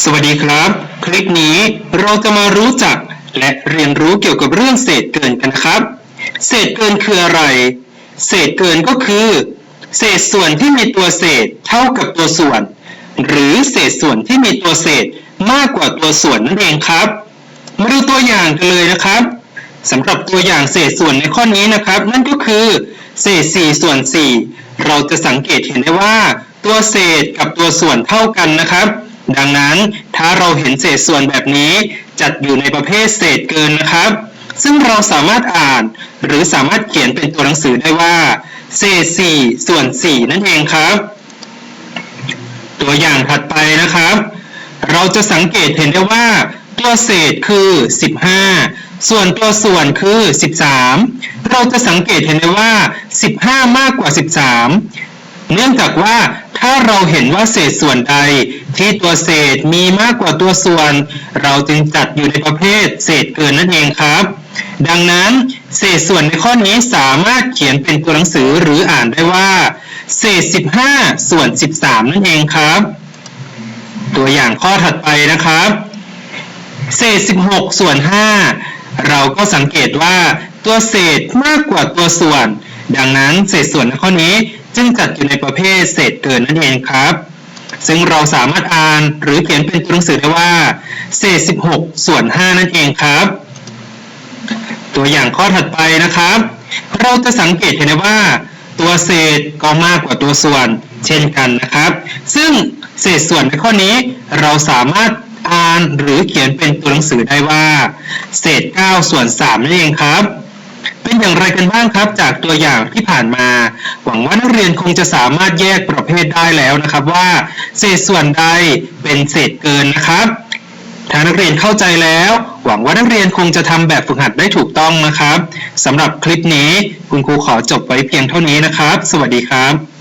สวัสดีครับ คลิปนี้เราจะมารู้จักและเรียนรู้เกี่ยวกับเรื่องเศษเกินกันครับ เศษเกินคืออะไร เศษเกินก็คือ เศษส่วนที่มีตัวเศษเท่ากับตัวส่วน หรือเศษส่วนที่มีตัวเศษมากกว่าตัวส่วนนั่นเองครับ มาดูตัวอย่างกันเลยนะครับสำหรับตัวอย่างเศษส่วนในข้อนี้นะครับ นั่นก็คือเศษ4ส่วน4เราจะสังเกตเห็นได้ว่า ตัวเศษกับตัวส่วนเท่ากันนะครับ ดังนั้นถ้าเราเห็นเศษส่วนแบบนี้จัดอยู่ในประเภทเศษเกินนะครับ ซึ่งเราสามารถอ่านหรือสามารถเขียนเป็นตัวหนังสือได้ว่า เศษ 4 ส่วน 4 นั่นเองครับ ตัวอย่างถัดไปนะครับ เราจะสังเกตเห็นได้ว่า ตัวเศษคือ 15 ส่วนตัวส่วนคือ 13 เราจะสังเกตเห็นได้ว่า 15 มากกว่า 13 เนื่องจากว่า ถ้าเราเห็นว่าเศษส่วนใดที่ตัวเศษมีมากกว่าตัวส่วน เราจึงจัดอยู่ในประเภทเศษเกินนั่นเองครับ ดังนั้นเศษส่วนในข้อนี้สามารถเขียนเป็นตัวหนังสือหรืออ่านได้ว่า เศษ 15 ส่วน 13 นั่นเองครับ ตัวอย่างข้อถัดไปนะครับ เศษ 16 ส่วน 5 เราก็สังเกตว่าตัวเศษมากกว่าตัวส่วน ดังนั้นเศษส่วนในข้อนี้ จึงจัดอยู่ในประเภทเศษเกินนั่นเองครับ ซึ่งเราสามารถอ่านหรือเขียนเป็นตัวหนังสือได้ว่า เศษ 16 ส่วน 5 นั่นเองครับ ตัวอย่างข้อถัดไปนะครับ เราจะสังเกตเห็นได้ว่า ตัวเศษก็มากกว่าตัวส่วนเช่นกันนะครับ ซึ่งเศษส่วนในข้อนี้เราสามารถอ่านหรือเขียนเป็นตัวหนังสือได้ว่า เศษ 9 ส่วน 3 นั่นเองครับ กันบ้างครับ จากตัวอย่างที่ผ่านมา หวังว่านักเรียนคงจะสามารถแยกประเภทได้แล้วนะครับว่า เศษส่วนใดเป็นเศษเกินนะครับถ้านักเรียนเข้าใจแล้ว หวังว่านักเรียนคงจะทำแบบฝึกหัดได้ถูกต้องนะครับสำหรับคลิปนี้คุณครูขอจบไว้เพียงเท่านี้นะครับ สวัสดีครับ